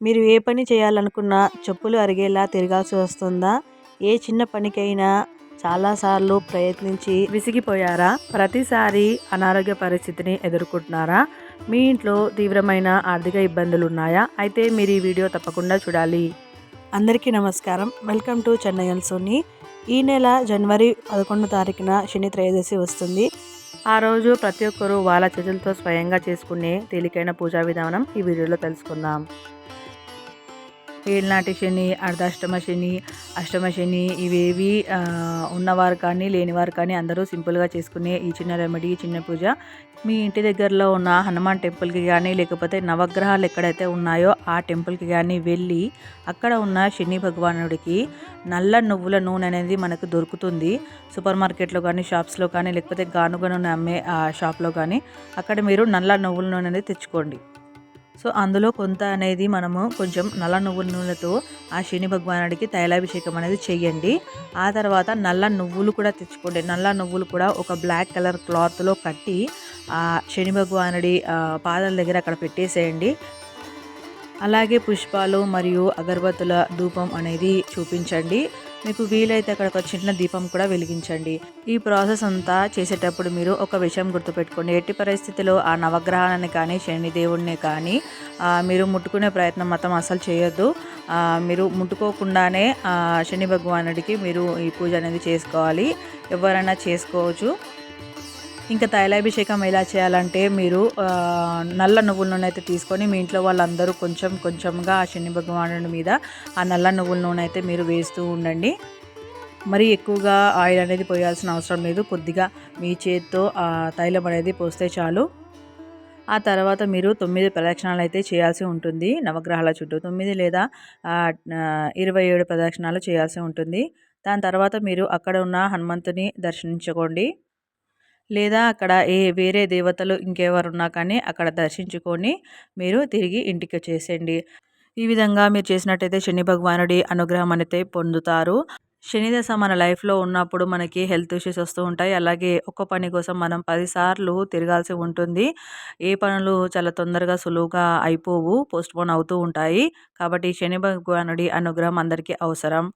మీరు ఏ పని చేయాలనుకున్నా చెప్పులు అరిగేలా తిరగాల్సి వస్తుందా? ఏ చిన్న పనికైనా చాలాసార్లు ప్రయత్నించి విసిగిపోయారా? ప్రతిసారి అనారోగ్య పరిస్థితిని ఎదుర్కొంటున్నారా? మీ ఇంట్లో తీవ్రమైన ఆర్థిక ఇబ్బందులు ఉన్నాయా అయితే మీరు ఈ వీడియో తప్పకుండా చూడాలి. అందరికీ నమస్కారం. Welcome to Chennai Sony. ఈ నెల జనవరి పదకొండు తారీఖున శని త్రయోదశి వస్తుంది. ఆ రోజు ప్రతి ఒక్కరూ వాళ్ళ చేతులతో స్వయంగా చేసుకునే తేలికైన పూజా విధానం ఈ వీడియోలో తెలుసుకుందాం. ఏళ్ళనాటి శని అర్ధాష్టమ శని అష్టమ శని ఇవేవి ఉన్నవారు కానీ లేనివారు కానీ అందరూ సింపుల్గా చేసుకునే ఈ చిన్న రెమెడీ చిన్న పూజ. మీ ఇంటి దగ్గరలో ఉన్న హనుమాన్ టెంపుల్కి కానీ లేకపోతే నవగ్రహాలు ఎక్కడైతే ఉన్నాయో ఆ టెంపుల్కి కానీ వెళ్ళి అక్కడ ఉన్న శని భగవానుడికి నల్ల నువ్వుల నూనె అనేది మనకు దొరుకుతుంది. సూపర్ మార్కెట్లో కానీ షాప్స్లో కానీ లేకపోతే గానుగ నూనె అమ్మే షాప్లో కానీ అక్కడ మీరు నల్ల నువ్వుల నూనె అనేది తెచ్చుకోండి. సో అందులో కొంత అనేది మనము కొంచెం నల్ల నువ్వుల నూనెతో ఆ శని భగవానుడికి తైలాభిషేకం అనేది చేయండి. ఆ తర్వాత నల్ల నువ్వులు కూడా తెచ్చుకోండి. నల్ల నువ్వులు కూడా ఒక బ్లాక్ కలర్ క్లాత్లో కట్టి ఆ శని భగవానుడి పాదాల దగ్గర అక్కడ పెట్టేసేయండి. అలాగే పుష్పాలు మరియు అగరబత్తుల ధూపం అనేది చూపించండి. మీకు వీలైతే అక్కడ ఒక చిన్న దీపం కూడా వెలిగించండి. ఈ ప్రాసెస్ అంతా చేసేటప్పుడు మీరు ఒక విషయం గుర్తుపెట్టుకోండి. ఎట్టి పరిస్థితిలో ఆ నవగ్రహాన్ని కానీ శనిదేవుడిని కానీ మీరు ముట్టుకునే ప్రయత్నం మాత్రం అసలు చేయొద్దు. మీరు ముట్టుకోకుండానే శని భగవానుడికి మీరు ఈ పూజ అనేది చేసుకోవాలి. ఎవరైనా చేసుకోవచ్చు. ఇంకా తైలాభిషేకం ఎలా చేయాలంటే మీరు నల్ల నువ్వుల నూనె అయితే తీసుకొని మీ ఇంట్లో వాళ్ళందరూ కొంచెం కొంచెంగా ఆ శని భగవానుడి మీద ఆ నల్ల నువ్వుల నూనె అయితే మీరు వేస్తూ ఉండండి. మరి ఎక్కువగా ఆయిల్ అనేది పోయాల్సిన అవసరం లేదు. కొద్దిగా మీ చేతితో ఆ తైలం అనేది పోస్తే చాలు. ఆ తర్వాత మీరు తొమ్మిది ప్రదక్షిణాలు అయితే చేయాల్సి ఉంటుంది నవగ్రహాల చుట్టూ. తొమ్మిది లేదా ఇరవై ఏడు ప్రదక్షిణాలు చేయాల్సి ఉంటుంది. దాని తర్వాత మీరు అక్కడ ఉన్న హనుమంతుని దర్శించుకోండి. లేదా అక్కడ ఏ వేరే దేవతలు ఇంకెవరున్నా కానీ అక్కడ దర్శించుకొని మీరు తిరిగి ఇంటికి వచ్చేసేయండి. ఈ విధంగా మీరు చేసినట్టయితే శని భగవానుడి అనుగ్రహం అనేది పొందుతారు. శనిదశ మన లైఫ్లో ఉన్నప్పుడు మనకి హెల్త్ ఇష్యూస్ వస్తూ ఉంటాయి. అలాగే ఒక్క పని కోసం మనం పదిసార్లు తిరగాల్సి ఉంటుంది. ఏ పనులు చాలా తొందరగా సులువుగా అయిపోవు పోస్ట్పోన్ అవుతూ ఉంటాయి. కాబట్టి శని భగవానుడి అనుగ్రహం అందరికీ అవసరం.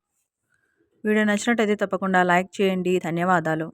వీడియో నచ్చినట్టయితే తప్పకుండా లైక్ చేయండి. ధన్యవాదాలు.